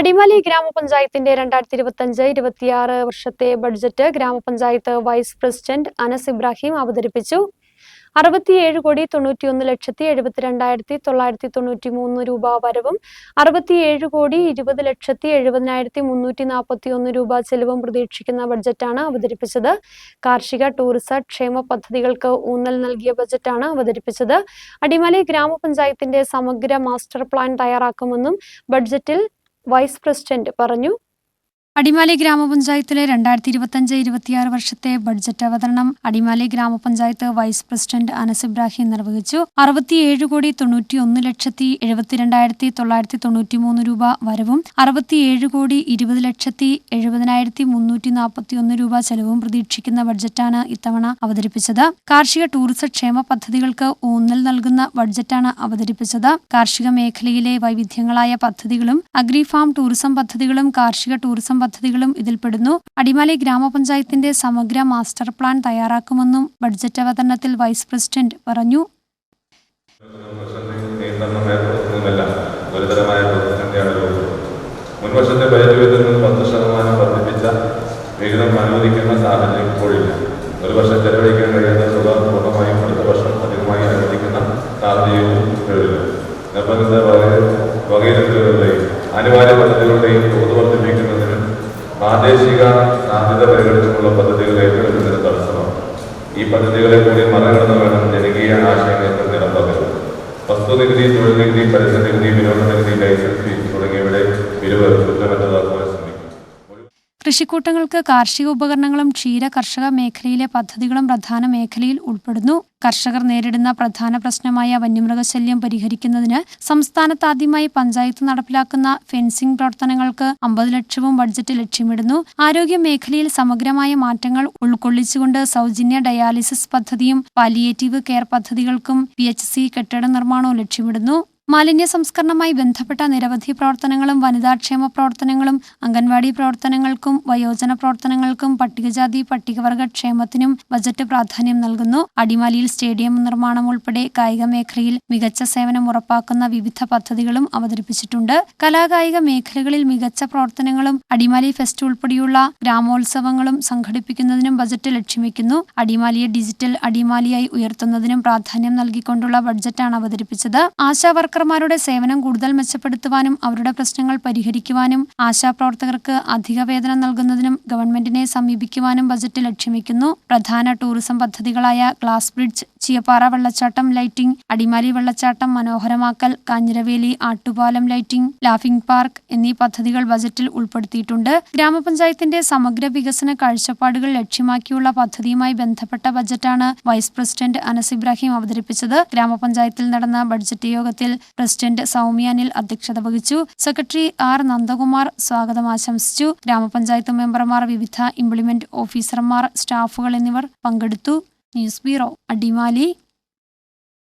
അടിമാലി ഗ്രാമപഞ്ചായത്തിന്റെ രണ്ടായിരത്തി ഇരുപത്തി ഇരുപത്തഞ്ച് ഇരുപത്തിയാറ് വർഷത്തെ ബഡ്ജറ്റ് ഗ്രാമപഞ്ചായത്ത് വൈസ് പ്രസിഡന്റ് അനസ് ഇബ്രാഹിം അവതരിപ്പിച്ചു. അറുപത്തിയേഴ് കോടി തൊണ്ണൂറ്റിയൊന്ന് ലക്ഷത്തി എഴുപത്തിരണ്ടായിരത്തി തൊള്ളായിരത്തി തൊണ്ണൂറ്റി മൂന്ന് രൂപ വരവും അറുപത്തിയേഴ് കോടി ഇരുപത് ലക്ഷത്തി എഴുപതിനായിരത്തി മുന്നൂറ്റി നാൽപ്പത്തി ഒന്ന് രൂപ ചെലവും പ്രതീക്ഷിക്കുന്ന ബഡ്ജറ്റാണ് അവതരിപ്പിച്ചത്. കാർഷിക ടൂറിസ ക്ഷേമ പദ്ധതികൾക്ക് ഊന്നൽ നൽകിയ ബജറ്റാണ് അവതരിപ്പിച്ചത്. അടിമലൈ ഗ്രാമപഞ്ചായത്തിന്റെ സമഗ്ര മാസ്റ്റർ പ്ലാൻ തയ്യാറാക്കുമെന്നും ബഡ്ജറ്റിൽ വൈസ് പ്രസിഡന്റ് പറഞ്ഞു അടിമാലി ഗ്രാമപഞ്ചായത്തിലെ രണ്ടായിരത്തി ഇരുപത്തഞ്ച് ഇരുപത്തിയാറ് വർഷത്തെ ബഡ്ജറ്റ് അവതരണം അടിമാലി ഗ്രാമപഞ്ചായത്ത് വൈസ് പ്രസിഡന്റ് അനസ് ഇബ്രാഹിം നിർവഹിച്ചു. അറുപത്തിയേഴ് കോടി തൊണ്ണൂറ്റി ഒന്ന് ലക്ഷത്തി എഴുപത്തിരണ്ടായിരത്തി തൊള്ളായിരത്തി തൊണ്ണൂറ്റി മൂന്ന് രൂപ വരവും അറുപത്തിയേഴ് കോടി ഇരുപത് ലക്ഷത്തി എഴുപതിനായിരത്തി മുന്നൂറ്റി നാൽപ്പത്തി ഒന്ന് രൂപ ചെലവും പ്രതീക്ഷിക്കുന്ന ബഡ്ജറ്റാണ് ഇത്തവണ അവതരിപ്പിച്ചത്. കാർഷിക ടൂറിസ ക്ഷേമ പദ്ധതികൾക്ക് ഊന്നൽ നൽകുന്ന ബഡ്ജറ്റാണ് അവതരിപ്പിച്ചത്. കാർഷിക മേഖലയിലെ വൈവിധ്യങ്ങളായ പദ്ധതികളും അഗ്രി ഫാം ടൂറിസം പദ്ധതികളും കാർഷിക ടൂറിസം പദ്ധതികളും ഇതിൽപ്പെടുന്നു. അടിമാലി ഗ്രാമപഞ്ചായത്തിന്റെ സമഗ്ര മാസ്റ്റർ പ്ലാൻ തയ്യാറാക്കുമെന്നും ബഡ്ജറ്റ് അവതരണത്തിൽ വൈസ് പ്രസിഡന്റ് പറഞ്ഞു. മുൻവർഷത്തെ ബജറ്റ് വിഹിതത്തിൽ പത്ത് ശതമാനം വർദ്ധിപ്പിച്ച വിഹിതം അനുവദിക്കുന്ന സാഹചര്യം ഇപ്പോഴില്ല. ഒരു വർഷം ചെലവഴിക്കാൻ കഴിയാത്ത തുക പൂർണമായും അടുത്ത വർഷം അധികമായി അനുവദിക്കുന്ന സാധ്യതയും നിർബന്ധിത വകയിലെത്തുകളുടെയും അനിവാര്യ പദ്ധതികളുടെയും തോത് വർദ്ധിപ്പിക്കുന്നതിനും പ്രാദേശിക സാധ്യത പരിഗണിച്ചുള്ള പദ്ധതികൾ ഏറ്റെടുക്കുന്നതിന് തടസ്സമാണ്. ഈ പദ്ധതികളെ കൂടി മറികടന്ന് വേണം ജനകീയ ആശയങ്ങൾക്ക് നിറം പകരുന്നത് വസ്തുനികുതി തൊഴിൽ നികുതി പരസ്യ നികുതി വിനോദ നികുതി ലൈസൻസ് കൃഷിക്കൂട്ടങ്ങൾക്ക് കാർഷിക ഉപകരണങ്ങളും ക്ഷീര കർഷക മേഖലയിലെ പദ്ധതികളും പ്രധാന മേഖലയിൽ ഉൾപ്പെടുന്നു. കർഷകർ നേരിടുന്ന പ്രധാന പ്രശ്നമായ വന്യമൃഗശല്യം പരിഹരിക്കുന്നതിന് സംസ്ഥാനത്ത് ആദ്യമായി പഞ്ചായത്ത് നടപ്പിലാക്കുന്ന ഫെൻസിംഗ് പ്രവർത്തനങ്ങൾക്ക് അമ്പത് ലക്ഷവും ബഡ്ജറ്റ് ലക്ഷ്യമിടുന്നു. ആരോഗ്യ മേഖലയിൽ സമഗ്രമായ മാറ്റങ്ങൾ ഉൾക്കൊള്ളിച്ചുകൊണ്ട് സൗജന്യ ഡയാലിസിസ് പദ്ധതിയും പാലിയേറ്റീവ് കെയർ പദ്ധതികൾക്കും പി കെട്ടിട നിർമ്മാണവും ലക്ഷ്യമിടുന്നു. മാലിന്യ സംസ്കരണവുമായി ബന്ധപ്പെട്ട നിരവധി പ്രവർത്തനങ്ങളും വനിതാക്ഷേമ പ്രവർത്തനങ്ങളും അംഗൻവാടി പ്രവർത്തനങ്ങൾക്കും വയോജന പ്രവർത്തനങ്ങൾക്കും പട്ടികജാതി പട്ടികവർഗ ക്ഷേമത്തിനും ബജറ്റ് പ്രാധാന്യം നൽകുന്നു. അടിമാലിയിൽ സ്റ്റേഡിയം നിർമ്മാണം ഉൾപ്പെടെ കായിക മേഖലയിൽ മികച്ച സേവനം ഉറപ്പാക്കുന്ന വിവിധ പദ്ധതികളും അവതരിപ്പിച്ചിട്ടുണ്ട്. കലാകായിക മേഖലകളിൽ മികച്ച പ്രവർത്തനങ്ങളും അടിമാലി ഫെസ്റ്റ് ഉൾപ്പെടെയുള്ള ഗ്രാമോത്സവങ്ങളും സംഘടിപ്പിക്കുന്നതിനും ബജറ്റ് ലക്ഷ്യമിക്കുന്നു. അടിമാലിയെ ഡിജിറ്റൽ അടിമാലിയായി ഉയർത്തുന്നതിനും പ്രാധാന്യം നൽകിക്കൊണ്ടുള്ള ബഡ്ജറ്റാണ് അവതരിപ്പിച്ചത്. ആശാ വർക്കർമാരുടെ സേവനം കൂടുതൽ മെച്ചപ്പെടുത്തുവാനും അവരുടെ പ്രശ്നങ്ങൾ പരിഹരിക്കുവാനും ആശാപ്രവർത്തകർക്ക് അധിക വേതനം നൽകുന്നതിനും ഗവൺമെന്റിനെ സമീപിക്കുവാനും ബജറ്റ് ലക്ഷ്യം വയ്ക്കുന്നു പ്രധാന ടൂറിസം പദ്ധതികളായ ഗ്ലാസ് ബ്രിഡ്ജ് ചിയപ്പാറ വെള്ളച്ചാട്ടം ലൈറ്റിംഗ് അടിമാലി വെള്ളച്ചാട്ടം മനോഹരമാക്കൽ കാഞ്ഞിരവേലി ആട്ടുപാലം ലൈറ്റിംഗ് ലാഫിംഗ് പാർക്ക് എന്നീ പദ്ധതികൾ ബജറ്റിൽ ഉൾപ്പെടുത്തിയിട്ടുണ്ട്. ഗ്രാമപഞ്ചായത്തിന്റെ സമഗ്ര വികസന കാഴ്ചപ്പാടുകൾ ലക്ഷ്യമാക്കിയുള്ള പദ്ധതിയുമായി ബന്ധപ്പെട്ട ബജറ്റാണ് വൈസ് പ്രസിഡന്റ് അനസ് ഇബ്രാഹിം അവതരിപ്പിച്ചത്. ഗ്രാമപഞ്ചായത്തിൽ നടന്ന ബഡ്ജറ്റ് യോഗത്തിൽ പ്രസിഡന്റ് സൗമ്യാനിൽ അധ്യക്ഷത വഹിച്ചു. സെക്രട്ടറി ആർ നന്ദകുമാർ സ്വാഗതം ആശംസിച്ചു. ഗ്രാമപഞ്ചായത്ത് മെമ്പർമാർ വിവിധ ഇംപ്ലിമെന്റ് ഓഫീസർമാർ സ്റ്റാഫുകൾ എന്നിവർ പങ്കെടുത്തു. News bureau Adimali.